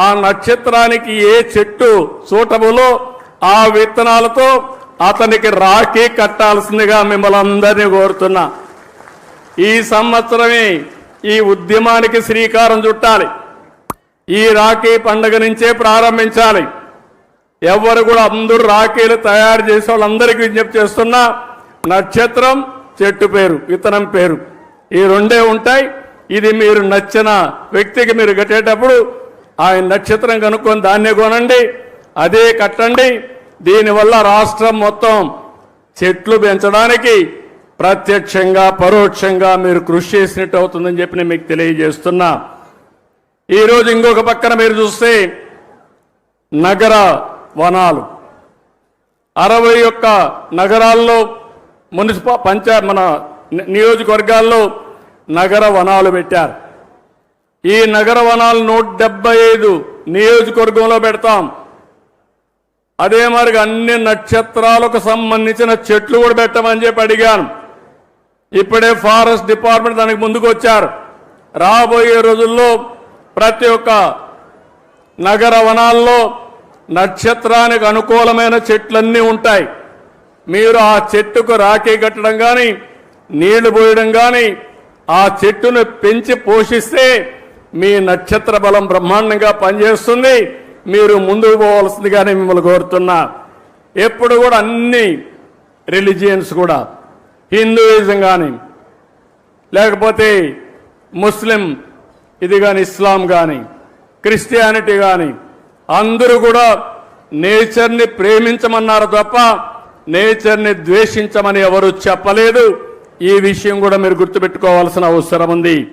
ఆ నక్షత్రానికి ఏ చెట్టు సూటబులో ఆ విత్తనాలతో అతనికి రాఖీ కట్టాల్సిందిగా మిమ్మల్ని అందరినీ కోరుతున్నా. ఈ సంవత్సరమే ఈ ఉద్యమానికి శ్రీకారం చుట్టాలి. ఈ రాఖీ పండుగ నుంచే ప్రారంభించాలి. ఎవరు కూడా అందరూ రాఖీలు తయారు చేసే వాళ్ళందరికీ విజ్ఞప్తి చేస్తున్నా నక్షత్రం చెట్టు పేరు విత్తనం పేరు. ఈ రెండే ఉంటాయి. ఇది మీరు నచ్చిన వ్యక్తికి మీరు కట్టేటప్పుడు ఆయన నక్షత్రం కనుక్కొని దాన్నే కొనండి అదే కట్టండి. దీనివల్ల రాష్ట్రం మొత్తం చెట్లు పెంచడానికి ప్రత్యక్షంగా పరోక్షంగా మీరు కృషి చేసినట్టు అవుతుందని చెప్పి నేను మీకు తెలియజేస్తున్నా. ఈరోజు ఇంకొక పక్కన మీరు చూస్తే నగర వనాలు. అరవై ఒక్క నగరాల్లో మున్సిపల్ పంచా మన నియోజకవర్గాల్లో నగర వనాలు పెట్టారు. ఈ నగర వనాలు నూట డెబ్బై ఐదు నియోజకవర్గంలో పెడతాం. అదే మరి అన్ని నక్షత్రాలకు సంబంధించిన చెట్లు కూడా పెట్టమని చెప్పి అడిగాను. ఇప్పుడే ఫారెస్ట్ డిపార్ట్మెంట్ దానికి ముందుకు వచ్చారు. రాబోయే రోజుల్లో ప్రతి ఒక్క నగర వనాల్లో నక్షత్రానికి అనుకూలమైన చెట్లన్నీ ఉంటాయి. మీరు ఆ చెట్టుకు రాఖీ కట్టడం కానీ నీళ్ళు పోయడం కానీ ఆ చెట్టును పెంచి పోషిస్తే మీ నక్షత్ర బలం బ్రహ్మాండంగా పనిచేస్తుంది. మీరు ముందుకు పోవాల్సిందిగానే మిమ్మల్ని కోరుతున్నా. ఎప్పుడు కూడా అన్ని రిలీజియన్స్ కూడా హిందూయిజం కానీ లేకపోతే ముస్లిం ఇది కానీ ఇస్లాం కానీ క్రిస్టియానిటీ కానీ అందరూ కూడా నేచర్ని ప్రేమించమన్నారు తప్ప నేచర్ని ద్వేషించమని ఎవరు చెప్పలేదు. ఈ విషయం కూడా మీరు గుర్తుపెట్టుకోవాల్సిన అవసరం ఉంది.